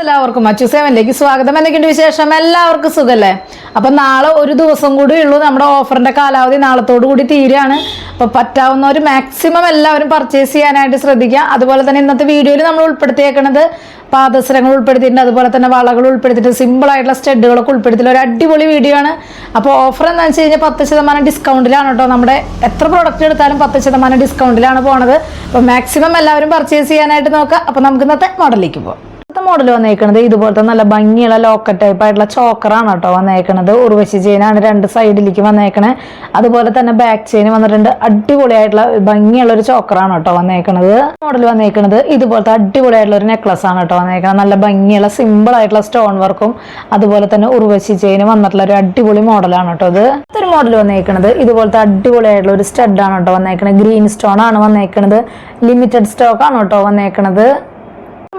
എല്ലാവർക്കും അച്ചു സെവനിലേക്ക് സ്വാഗതം. എന്തൊക്കെയുണ്ട് വിശേഷം? എല്ലാവർക്കും സുഖല്ലേ? അപ്പൊ നാളെ ഒരു ദിവസം കൂടി ഉള്ളൂ നമ്മുടെ ഓഫറിന്റെ കാലാവധി. നാളത്തോടു കൂടി തീരുകയാണ്. അപ്പൊ പറ്റാവുന്നവർ മാക്സിമം എല്ലാവരും പർച്ചേസ് ചെയ്യാനായിട്ട് ശ്രദ്ധിക്കുക. അതുപോലെ തന്നെ ഇന്നത്തെ വീഡിയോയിൽ നമ്മൾ ഉൾപ്പെടുത്തിയേക്കുന്നത് പാദസരങ്ങൾ ഉൾപ്പെടുത്തിയിട്ടുണ്ട്. അതുപോലെ തന്നെ വളകൾ ഉൾപ്പെടുത്തിയിട്ട് സിമ്പിൾ ആയിട്ടുള്ള സ്റ്റഡുകളൊക്കെ ഉൾപ്പെടുത്തിയിട്ടുള്ള ഒരു അടിപൊളി വീഡിയോ ആണ്. അപ്പോൾ ഓഫർ എന്താണെന്ന് വെച്ച് കഴിഞ്ഞാൽ പത്ത് ശതമാനം ഡിസ്കൗണ്ടിലാണ് കേട്ടോ. നമ്മുടെ എത്ര പ്രോഡക്റ്റ് എടുത്താലും പത്ത് ശതമാനം ഡിസ്കൗണ്ടിലാണ് പോണത്. അപ്പോൾ മാക്സിമം എല്ലാവരും പർച്ചേസ് ചെയ്യാനായിട്ട് നോക്കുക. അപ്പോൾ നമുക്ക് ഇന്നത്തെ മോഡലിലേക്ക് പോകാം മോഡൽ വന്നേക്കണത്. ഇതുപോലത്തെ നല്ല ഭംഗിയുള്ള ലോക്കറ്റ് ടൈപ്പ് ആയിട്ടുള്ള ചോക്കറാണ് കേട്ടോ വന്നേക്കണത്. ഉർവശി ചെയിനാണ് രണ്ട് സൈഡിലേക്ക് വന്നേക്കണേ. അതുപോലെ തന്നെ ബാക്ക് ചെയിൻ വന്നിട്ടുണ്ട്. അടിപൊളിയായിട്ടുള്ള ഭംഗിയുള്ള ഒരു ചോക്കറാണ് കേട്ടോ വന്നേക്കണത്. മോഡൽ വന്നേക്കണത് ഇതുപോലത്തെ അടിപൊളിയായിട്ടുള്ള ഒരു നെക്ലസ് ആണ് കേട്ടോ വന്നേക്കണത്. നല്ല ഭംഗിയുള്ള സിമ്പിൾ ആയിട്ടുള്ള സ്റ്റോൺ വർക്കും അതുപോലെ തന്നെ ഉർവശി ചെയിൻ വന്നിട്ടുള്ള ഒരു അടിപൊളി മോഡലാണ് കേട്ടോ ഇത്. ഒരു മോഡൽ വന്നേക്കണത് ഇതുപോലത്തെ അടിപൊളിയായിട്ടുള്ള ഒരു സ്റ്റഡ് ആണ് കേട്ടോ വന്നേക്കണത്. ഗ്രീൻ സ്റ്റോൺ ആണ് വന്നേക്കണത്. ലിമിറ്റഡ് സ്റ്റോക്ക് ആണ് കേട്ടോ വന്നേക്കണത്.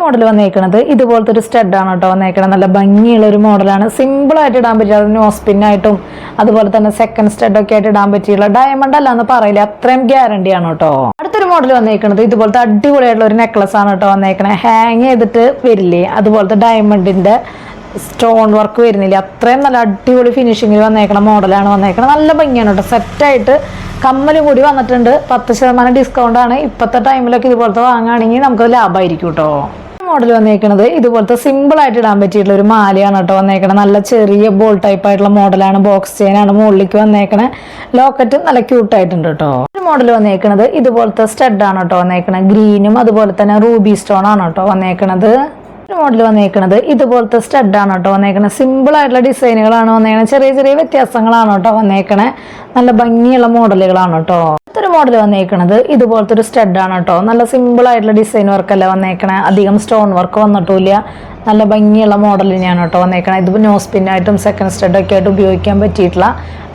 മോഡൽ വന്നേക്കണത്. ഇതുപോലത്തെ ഒരു സ്റ്റഡ് ആണ് കേട്ടോ വന്നേക്കണത്. നല്ല ഭംഗിയുള്ള ഒരു മോഡലാണ് സിമ്പിൾ ആയിട്ട് ഇടാൻ പറ്റിയ ആയിട്ടും അതുപോലെ തന്നെ സെക്കൻഡ് സ്റ്റഡ് ഒക്കെ ആയിട്ട് ഇടാൻ പറ്റിയുള്ള ഡയമണ്ട് അല്ല എന്ന് പറയില്ല. അത്രയും ഗ്യാരണ്ടി ആണ് കേട്ടോ. അടുത്തൊരു മോഡൽ വന്നേക്കണത് ഇതുപോലത്തെ അടിപൊളിയായിട്ടുള്ള ഒരു നെക്ലസ് ആണ് കേട്ടോ വന്നേക്കണേ ഹാങ് ചെയ്തിട്ട് വരില്ലേ? അതുപോലത്തെ ഡയമണ്ടിന്റെ സ്റ്റോൺ വർക്ക് വരുന്നില്ല? അത്രയും നല്ല അടിപൊളി ഫിനിഷിങ്ങിൽ വന്നേക്കണ മോഡലാണ് വന്നേക്കണത്. നല്ല ഭംഗിയാണ് കേട്ടോ. സെറ്റായിട്ട് കമ്മലും കൂടി വന്നിട്ടുണ്ട്. പത്ത് ശതമാനം ഡിസ്കൗണ്ട് ആണ്. ഇപ്പോഴത്തെ ടൈമിലൊക്കെ ഇതുപോലത്തെ വാങ്ങുകയാണെങ്കിൽ നമുക്ക് ലാഭമായിരിക്കും കേട്ടോ. മോഡൽ വന്നേക്കണത്. ഇതുപോലത്തെ സിമ്പിൾ ആയിട്ട് ഇടാൻ പറ്റിയിട്ടുള്ള ഒരു മാലയാണ് കേട്ടോ വന്നേക്കണത്. നല്ല ചെറിയ ബോൾ ടൈപ്പ് ആയിട്ടുള്ള മോഡലാണ് ബോക്സ് ചെയിനാണ് മുകളിലേക്ക് വന്നേക്കണേ ലോക്കറ്റ് നല്ല ക്യൂട്ട് ആയിട്ടുണ്ട് കേട്ടോ. ഒരു മോഡൽ വന്നേക്കണത് ഇതുപോലത്തെ സ്റ്റഡ് ആണ് കേട്ടോ വന്നേക്കണത്. ഗ്രീനും അതുപോലെ തന്നെ റൂബി സ്റ്റോൺ ആണ് കേട്ടോ വന്നേക്കണത്. മോഡൽ വന്നേക്കണത്. ഇതുപോലത്തെ സ്റ്റഡ് ആണ് കേട്ടോ വന്നേക്കണത് സിമ്പിൾ ആയിട്ടുള്ള ഡിസൈനുകളാണ് വന്നേക്കുന്നത് ചെറിയ ചെറിയ വ്യത്യാസങ്ങളാണ് കേട്ടോ വന്നേക്കണേ. നല്ല ഭംഗിയുള്ള മോഡലുകളാണ് കേട്ടോ. അടുത്തൊരു മോഡൽ വന്നേക്കണത് ഇതുപോലത്തെ ഒരു സ്റ്റഡ് ആണ് കേട്ടോ. നല്ല സിമ്പിൾ ആയിട്ടുള്ള ഡിസൈൻ വർക്കല്ല വന്നേക്കണേ. അധികം സ്റ്റോൺ വർക്ക് വന്നിട്ടില്ല നല്ല ഭംഗിയുള്ള മോഡൽ തന്നെയാണ് കേട്ടോ വന്നേക്കണം. ഇത് നോസ് പിന്നായിട്ടും സെക്കൻഡ് സ്റ്റെഡൊക്കെ ആയിട്ട് ഉപയോഗിക്കാൻ പറ്റിയിട്ടുള്ള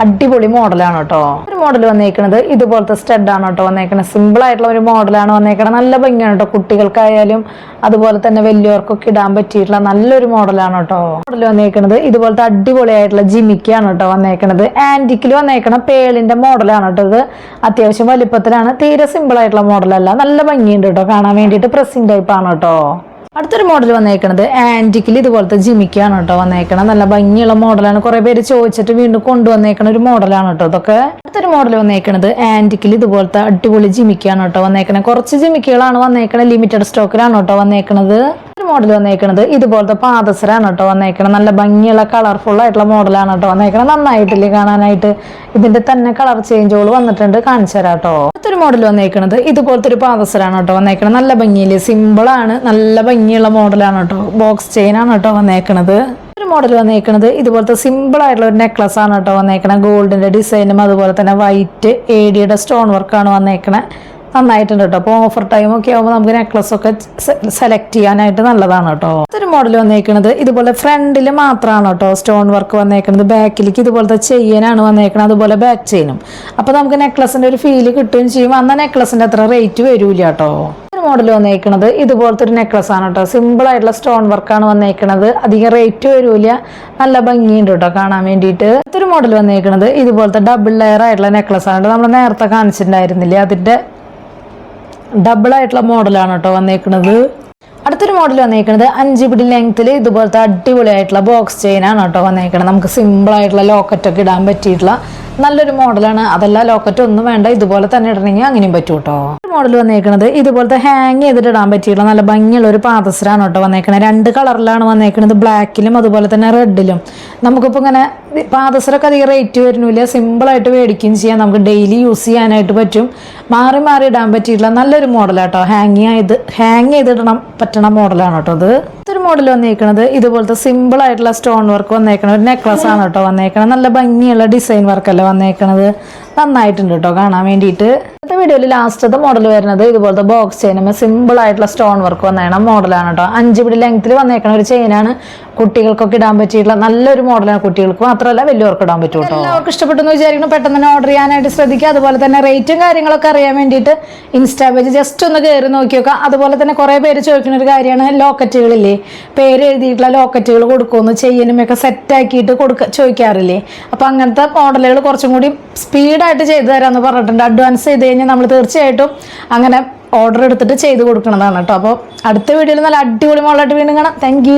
അടിപൊളി മോഡലാണ് കേട്ടോ. ഒരു മോഡൽ വന്നേക്കണത് ഇതുപോലത്തെ സ്റ്റെഡാണ് കേട്ടോ വന്നേക്കണത് സിമ്പിൾ ആയിട്ടുള്ള ഒരു മോഡലാണ് വന്നേക്കണത് നല്ല ഭംഗിയാണ് കേട്ടോ. കുട്ടികൾക്കായാലും അതുപോലെ തന്നെ വലിയവർക്കൊക്കെ ഇടാൻ പറ്റിയിട്ടുള്ള നല്ലൊരു മോഡലാണ് കേട്ടോ. മോഡൽ വന്നേക്കണത് ഇതുപോലത്തെ അടിപൊളിയായിട്ടുള്ള ജിമിക്കാണ് കേട്ടോ വന്നേക്കണത്. ആന്റിക്കിൽ വന്നേക്കണ പേളിന്റെ മോഡലാണ് കേട്ടോ ഇത്. അത്യാവശ്യം വലിപ്പത്തിലാണ്. തീരെ സിമ്പിൾ ആയിട്ടുള്ള മോഡലല്ല നല്ല ഭംഗിയുണ്ട് കേട്ടോ. കാണാൻ വേണ്ടിയിട്ട് പ്രസ്സിംഗ് ടൈപ്പാണ് കേട്ടോ. അടുത്തൊരു മോഡൽ വന്നേക്കണത്. ആന്റിക്കിൽ ഇതുപോലത്തെ ജിമിക്കാണ് കേട്ടോ വന്നേക്കണത്. നല്ല ഭംഗിയുള്ള മോഡലാണ് കുറെ പേര് ചോദിച്ചിട്ട് വീണ്ടും കൊണ്ടുവന്നേക്കണ ഒരു മോഡലാണ് കേട്ടോ ഇതൊക്കെ. അടുത്തൊരു മോഡൽ വന്നേക്കണത് ആന്റിക്കിൽ ഇതുപോലത്തെ അടിപൊളി ജിമിക്കാണ് കേട്ടോ വന്നേക്കണേ കുറച്ച് ജിമിക്കുകളാണ് വന്നേക്കണത്. ലിമിറ്റഡ് സ്റ്റോക്കിലാണ് കേട്ടോ വന്നേക്കണത്. ഒരു മോഡൽ വന്നേക്കണത് ഇതുപോലത്തെ പാദസരാണ് കേട്ടോ വന്നേക്കണത്. നല്ല ഭംഗിയുള്ള കളർഫുൾ ആയിട്ടുള്ള മോഡലാണ് കേട്ടോ വന്നേക്കണത്. നന്നായിട്ടില്ലേ കാണാനായിട്ട്. ഇതിന്റെ തന്നെ കളർ ചേഞ്ചുകൾ വന്നിട്ടുണ്ട്. കാണിച്ചു തരാം കേട്ടോ അടുത്തൊരു മോഡൽ വന്നേക്കണത്. ഇതുപോലത്തെ ഒരു പാദസരാണ് കേട്ടോ വന്നേക്കണത്. നല്ല ഭംഗിയിൽ സിമ്പിളാണ് നല്ല ഭംഗിയുള്ള മോഡലാണ് കേട്ടോ. ബോക്സ് ചെയിൻ ആണ് കേട്ടോ വന്നേക്കണത്. ഒരു മോഡൽ വന്നേക്കണത് ഇതുപോലത്തെ സിമ്പിൾ ആയിട്ടുള്ള ഒരു നെക്ലസ് ആണ് കേട്ടോ വന്നേക്കണത്. ഗോൾഡിന്റെ ഡിസൈനും അതുപോലെ തന്നെ വൈറ്റ് ഏഡിയുടെ സ്റ്റോൺ വർക്കാണ് വന്നേക്കണത്. നന്നായിട്ടുണ്ട് കേട്ടോ. അപ്പോൾ ഓഫർ ടൈം ഒക്കെ ആകുമ്പോൾ നമുക്ക് നെക്ലസ് ഒക്കെ സെലക്ട് ചെയ്യാനായിട്ട് നല്ലതാണ് കേട്ടോ. ഒരു മോഡൽ വന്നേക്കുന്നത് ഇതുപോലെ ഫ്രണ്ടിൽ മാത്രമാണ് കേട്ടോ സ്റ്റോൺ വർക്ക് വന്നേക്കുന്നത് ബാക്കിലേക്ക് ഇതുപോലത്തെ ചെയ്യാനാണ് വന്നേക്കുന്നത് അതുപോലെ ബാക്ക് ചെയിനും അപ്പോൾ നമുക്ക് നെക്ലസിന്റെ ഒരു ഫീൽ കിട്ടുകയും ചെയ്യും. അന്ന് നെക്ലസിന്റെ അത്ര റേറ്റ് വരൂല കേട്ടോ. മോഡൽ വന്നേക്കുന്നത് ഇതുപോലത്തെ ഒരു നെക്ലസ് ആണ് കേട്ടോ. സിമ്പിൾ ആയിട്ടുള്ള സ്റ്റോൺ വർക്കാണ് വന്നേക്കുന്നത് അധികം റേറ്റ് വരൂല. നല്ല ഭംഗിയുണ്ട് കേട്ടോ കാണാൻ വേണ്ടിയിട്ട്. ഒരു മോഡൽ വന്നേക്കുന്നത് ഇതുപോലത്തെ ഡബിൾ ലെയർ ആയിട്ടുള്ള നെക്ലസ് ആണ് നമ്മൾ നേരത്തെ കാണിച്ചിട്ടുണ്ടായിരുന്നില്ലേ? അതിന്റെ ഡബിൾ ആയിട്ടുള്ള മോഡലാണ് കേട്ടോ വന്നേക്കുന്നത് അടുത്തൊരു മോഡൽ വന്നേക്കുന്നത് അഞ്ച് പിടി ലെങ്ത്തിൽ ഇതുപോലത്തെ അടിപൊളിയായിട്ടുള്ള ബോക്സ് ചെയിൻ ആണ് കേട്ടോ വന്നേക്കുന്നത് നമുക്ക് സിമ്പിൾ ആയിട്ടുള്ള ലോക്കറ്റ് ഒക്കെ ഇടാൻ പറ്റിയിട്ടുള്ള നല്ലൊരു മോഡലാണ് അതല്ല ലോക്കറ്റ് ഒന്നും വേണ്ട ഇതുപോലെ തന്നെ ഇടണമെങ്കിൽ അങ്ങനെയും പറ്റും കേട്ടോ മോഡൽ വന്നേക്കുന്നത് ഇതുപോലത്തെ ഹാങ് ചെയ്തിട്ട് ഇടാൻ പറ്റിയിട്ടുള്ള നല്ല ഭംഗിയുള്ള ഒരു പാദസരാണ് കേട്ടോ വന്നേക്കുന്നത് രണ്ട് കളറിലാണ് വന്നേക്കുന്നത് ബ്ലാക്കിലും അതുപോലെ തന്നെ റെഡിലും നമുക്കിപ്പോൾ ഇങ്ങനെ പാദസരൊക്കെ അധികം റേറ്റ് വരുന്നില്ല. സിമ്പിളായിട്ട് മേടിക്കുകയും ചെയ്യാം. നമുക്ക് ഡെയിലി യൂസ് ചെയ്യാനായിട്ട് പറ്റും. മാറി മാറി ഇടാൻ പറ്റിയിട്ടുള്ള നല്ലൊരു മോഡലാട്ടോ. ഹാങ് ചെയ്ത് ഹാങ് ചെയ്തിടണം പറ്റണ മോഡലാണ് കേട്ടോ അത്. ഒരു മോഡൽ വന്നേക്കണത് ഇതുപോലത്തെ സിമ്പിൾ ആയിട്ടുള്ള സ്റ്റോൺ വർക്ക് വന്നേക്കണ ഒരു നെക്ലസ് ആണ് കേട്ടോ വന്നേക്കണത്. നല്ല ഭംഗിയുള്ള ഡിസൈൻ വർക്ക് അല്ലേ വന്നേക്കണത്. നന്നായിട്ടുണ്ട് കേട്ടോ കാണാൻ വേണ്ടിയിട്ട്. ഇന്നത്തെ വീഡിയോയിൽ ലാസ്റ്റത്തെ മോഡൽ വരുന്നത് ഇതുപോലത്തെ ബോക്സ് ചെയിനുമേ സിമ്പിൾ ആയിട്ടുള്ള സ്റ്റോൺ വർക്ക് വന്നേക്കണ മോഡലാണ് കേട്ടോ. അഞ്ച് പിടി ലെങ്ത്തിൽ വന്നേക്കണ ഒരു ചെയിനാണ് കുട്ടികൾക്കൊക്കെ ഇടാൻ പറ്റിയിട്ടുള്ള നല്ലൊരു മോഡലാണ് കുട്ടികൾക്ക് മാത്രമല്ല വലിയവർക്ക് ഇടാൻ പറ്റും കേട്ടോ. എല്ലാവർക്കും ഇഷ്ടപ്പെട്ടെന്ന് വിചാരിക്കണം പെട്ടെന്ന് തന്നെ ഓർഡർ ചെയ്യാനായിട്ട് ശ്രദ്ധിക്കുക. അതുപോലെ തന്നെ റേറ്റും കാര്യങ്ങളൊക്കെ അറിയാൻ വേണ്ടിയിട്ട് ഇൻസ്റ്റാ പേജ് ജസ്റ്റ് ഒന്ന് കയറി നോക്കി നോക്കുക. അതുപോലെ തന്നെ കുറേ പേര് ചോദിക്കുന്ന ഒരു കാര്യമാണ്. ലോക്കറ്റുകളില്ലേ? പേര് എഴുതിയിട്ടുള്ള ലോക്കറ്റുകൾ കൊടുക്കുമെന്ന് ചെയ്യാനുമൊക്കെ സെറ്റാക്കിയിട്ട് കൊടുക്ക ചോദിക്കാറില്ലേ? അപ്പോൾ അങ്ങനത്തെ മോഡലുകൾ കുറച്ചും കൂടി സ്പീഡായിട്ട് ചെയ്തു തരാമെന്ന് പറഞ്ഞിട്ടുണ്ട്. അഡ്വാൻസ് ചെയ്ത് കഴിഞ്ഞാൽ നമ്മൾ തീർച്ചയായിട്ടും അങ്ങനെ ഓർഡർ എടുത്തിട്ട് ചെയ്ത് കൊടുക്കുന്നതാണ് കേട്ടോ. അപ്പോൾ അടുത്ത വീഡിയോയിൽ നല്ല അടിപൊളി മോളായിട്ട് വീണ്ടും കാണാം. താങ്ക്